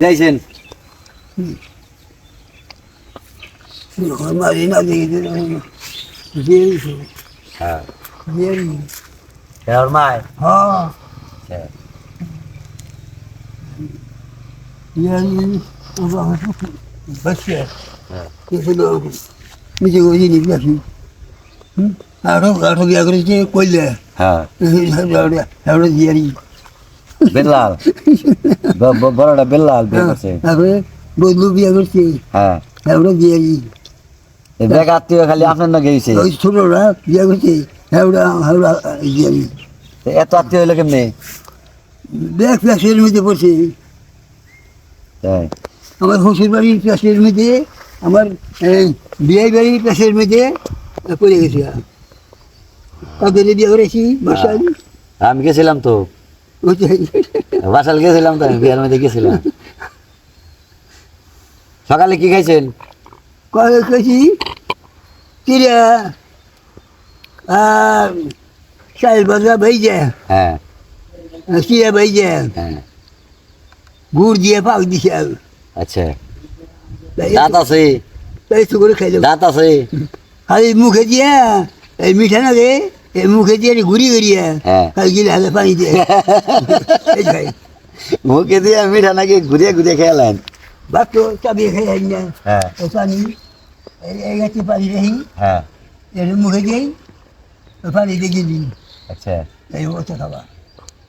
যাইছেন. হ্যাঁ. হ্যাঁ. হ্যাঁ. Hmm. কইলে। হ্যাঁ হাওড়া হাওড়া দিয়ারি। বেল্লাল। ব- ব- বড়টা বেল্লাল বিয়ে করছে। তারপরে বদলু বিয়া করছে। হ্যাঁ। দেখ আত্মীয় খালি আপনার না গেছে ওই ছোটরা বিয়া করছে হাওড়া হাওড়া দিয়ারি। এত আত্মীয় হইল কেমনি? প্যাসের মধ্যে পড়ছে। তাই। আমার শ্বশুর বাড়ির প্যাসের মধ্যে আমার বিয়ে বাড়ির প্যাসের মধ্যে পড়ে গেছে। তাদের বিয়ে করেছি বাসায়। আমি গেছিলাম তো। বাসাল গেছিলাম তো বিয়ার মধ্যে গেছিলাম। সকালে কি খাইছেন? চিড়া আর চাল ভাইজা। হ্যাঁ। চিড়া হ্যাঁ। গুড় দিয়ে পাক দিছে আচ্ছা। দাঁত আছে? তাই তো করে খাইলাম। দাঁত আছে? খালি মুখে দিয়া এই মিঠা না রে মুখে দিয়ে ঘুরি ঘুরিয়া হ্যাঁ। খালি গিলে হাতে পানি দিয়ে। খাই মুখে দিয়ে মিঠা নাকি ঘুরিয়ে ঘুরিয়ে খেয়ালেন ভাত তো চাবিয়ে খাই আই না। হ্যাঁ। পানি। এই গাছে পানি রাখি হ্যাঁ। এর মুখে দিই। ওই পানি দিয়ে গেলি। আচ্ছা। এই অবস্থা খাবা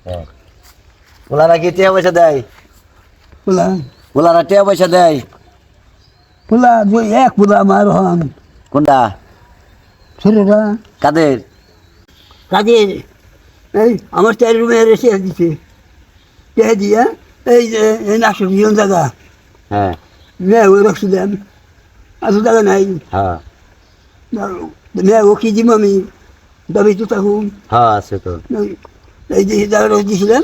হ্যাঁ। ওলারা কি টিয়া পয়সা দেয়? পোলা ওলারা টিয়া পয়সা দেয়? পোলা দুই এক পোলা আমার হন কোনটা? ছেলেরা। কাদের? কাদের এই আমার চার রুমে রেসে দিছে। কে দিয়া এই যে এই নাশক জীবন জায়গা? হ্যাঁ। মেয়ে ওই রক্ত দেন। এত জায়গা নাই। হ্যাঁ। মেয়ে ও কি দিম আমি? দাবি তো থাকুন হ্যাঁ আছে তো। এই যে জায়গাটা দিয়েছিলাম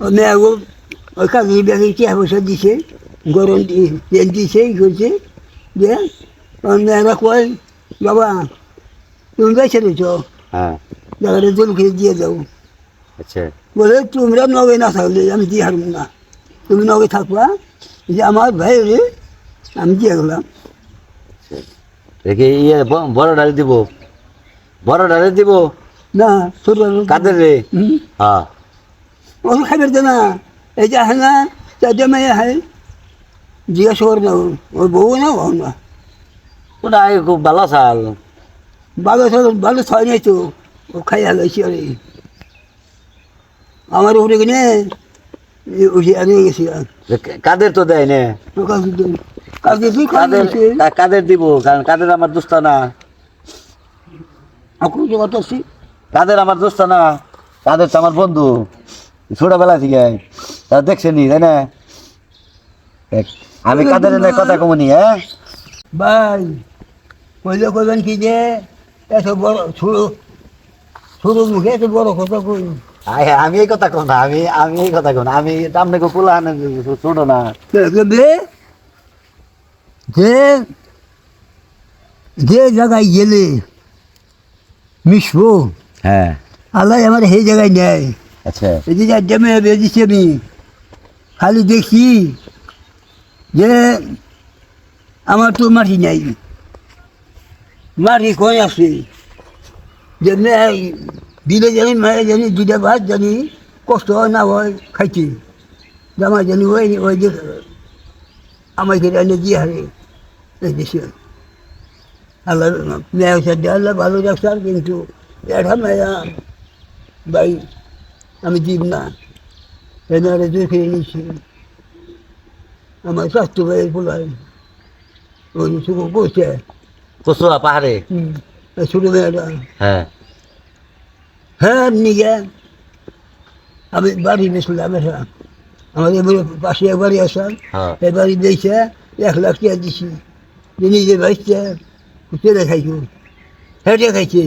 ওই মেয়ে ও ওই কাজে ব্যাগে টিয়া পয়সা দিছে। গরম তেল দিছে ই করছে। দিয়ে মেয়েরা কয় বাবা তুমি বেছে রেছ হ্যাঁ। জায়গাটা জল খেয়ে দিয়ে দাও আচ্ছা। বলে তোমরা নগে না থাকলে আমি দিয়ে হারব না? তুমি নগে থাকবা যে আমার ভাই রে আমি দিয়ে গেলাম দেখি ইয়ে বড় ডালে দিব। বড় ডালে দিব? না ছোট কাদের রে? হ্যাঁ। ওর খাবার দে না এই যে হ্যাঁ না চারটে মেয়ে হ্যাঁ জিজ্ঞাসা করে না ওর। বউ না ও না। ওটা খুব ভালো চাল। ভালো থাক- ভালো ছয় নাই তো। ও খাই হালাইছি আরে। আমার উপরে কিনে আনে গেছি। কাদের তো দেয় নে? কাদের দিব? কারণ কাদের আমার দোস্ত না। কাদের আমার দোস্ত না? কাদের তো আমার বন্ধু। ছোটবেলা থেকে। তা দেখছেনি তাই না? আমি কাদের কথা কমনি হ্যাঁ? ভাই কইলে কইবেন কি যে? এত বড় ছোট মুখে এত বড় কথা কই। আমি এই কথা আমি আমি এই কথা আমি আপনাকে পোলা ছোট না। যে যে জায়গায় গেলে মিশবো হ্যাঁ। আল্লাহ আমার সেই জায়গায় নেয়। আচ্ছা। এই যে জমে বেঁধেছি আমি খালি দেখি যে আমার তো মাটি নাই। মাটি কই আছে? যে মেয়ে দিলে জানি মেয়ে জানি দুটা ভাত জানি কষ্ট হয় না হয় খাইছি। জামা জানি ওই ওই যে আমাকে এনে দিয়ে হারে এই দেশে আল্লাহ মেয়ে সাথে আল্লাহ ভালো রাখছে কিন্তু এটা মেয়া ভাই আমি দিব না। এনারে দেখে নিয়েছি। আমার স্বাস্থ্য ভাইয়ের পোলাই ওই শুধু করছে। কচুয়া পাহাড়ে? হুম, এই ছোটো মেয়েটা হ্যাঁ হ্যাঁ নিয়ে আমি বাড়ি এটা আমাদের বাড়ির পাশে এক বাড়ি আসাম হ্যাঁ। এই বাড়ি দিয়েছে এক লাখ টাকা দিছি। নিজে বাঁচছে চলে খাইছো হেঁটে খাইছে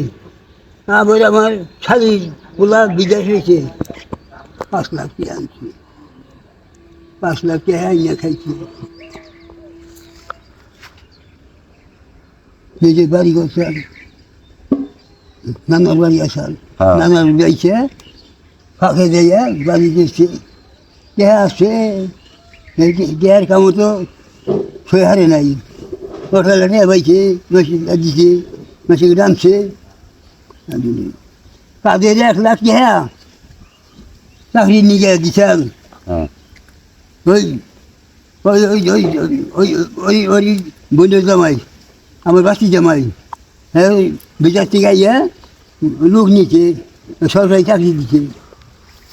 আবার আমার শালির পোলা বিদেশ হয়েছে। পাঁচ লাখ টাকা আনছি। পাঁচ লাখ টাকা আইনা খাইছি। নিজে বাড়ি করছে। নানার বাড়ি আসার হ্যাঁ। নানার যাইছে ফাঁকে দিয়ে বাড়ি দিচ্ছে কে আছে দেয়ার কামও তো সই হারে নাই হোটেলে নিয়ে বাইছে মেশিন দিছে মেশিন নামছে তাদের এক লাখ টাকা চাকরি নিয়ে দিচ্ছেন হ্যাঁ ওই ওই ওই ওই ওই ওই ওই বোনের জামাই আমার বাসি জামাই হ্যাঁ বিচার থেকে লোক নিচ্ছে সরকারি চাকরি দিচ্ছে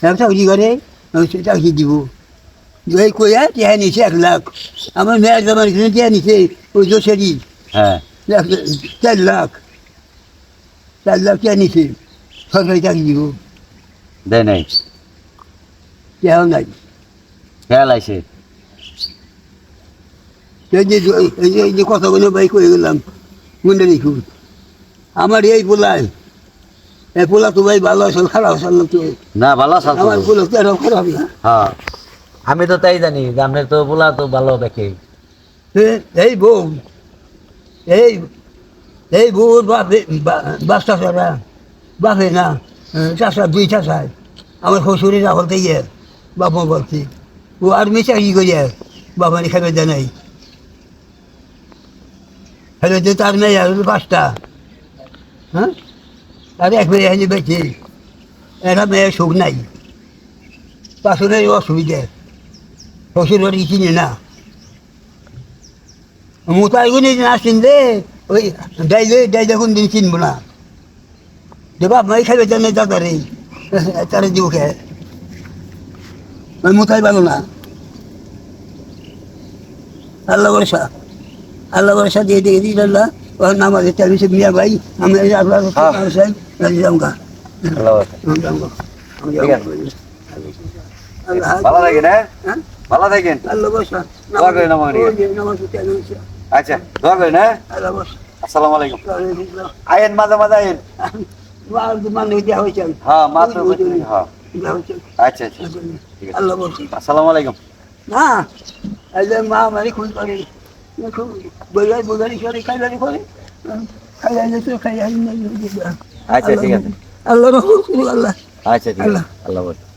এক চাকরি করে চাকরি দিব ওই কইয়া টেহা নিছে এক লাখ আমার মেয়ের জামাই কিনে টেহা নিছে ওই দোষেরই হ্যাঁ চার লাখ চার লাখ টেহা নিছে সরকারি চাকরি দিব দেয় নাই টেহাও নাই খেয়াল আইছে এই যে এই যে এই কথা বলে বাই করে গেলাম মনে রেখুন আমার এই পোলায়। এই পোলা তো ভাই ভালো আসল খারাপ আসল না তো না ভালো আসাল আমার পোলা তো এরকম খারাপ না। হ্যাঁ। আমি তো তাই জানি যে আপনার তো বলা তো ভালো দেখে। এই বউ এই এই বউর বাপে বাপ চাষারা বাপে না চাষা দুই চাষায় আমার শ্বশুরের রাখল থেকে বাপ মা বলছি ও আর্মি চাকরি করিয়া বাপানি খাবে দেয় নাই। হ্যালো তো তার মেয়ে আর পাঁচটা। হ্যাঁ? আর এক মেয়ে এখানে বেঁচে একটা মেয়ে সুখ নাই। পাশনের অসুবিধা। শ্বশুর বাড়ি চিনি না। মোতাই গুনি না চিনলে ওই ডাইলে ডাইলে কোন দিন চিনবো না। বাপ মাই খাবে জানে দাদারে তারা দিব খেয়ে ওই মোতাই ভালো না। আল্লাহ ভরসা আল্লাহ ভরসা দিয়ে দিয়ে দিল ওর নাম আছে তেল মিশে মিয়া ভাই। আমি আল্লাহ সাহেব জামগা ভালো থাকেন হ্যাঁ? হ্যাঁ? ভালো থাকেন। দোয়া করেন আচ্ছা দোয়া করেন হ্যাঁ? আসসালামু আলাইকুম। আয়েন মাঝে মাঝে আয়েন। হ্যাঁ মাত্র হ্যাঁ। আচ্ছা আচ্ছা। ঠিক আছে। আসসালামু আলাইকুম। না মা খুন করে খাইলারি আচ্ছা ঠিক আছে। আল্লাহ আচ্ছা ঠিক আছে। আল্লাহ।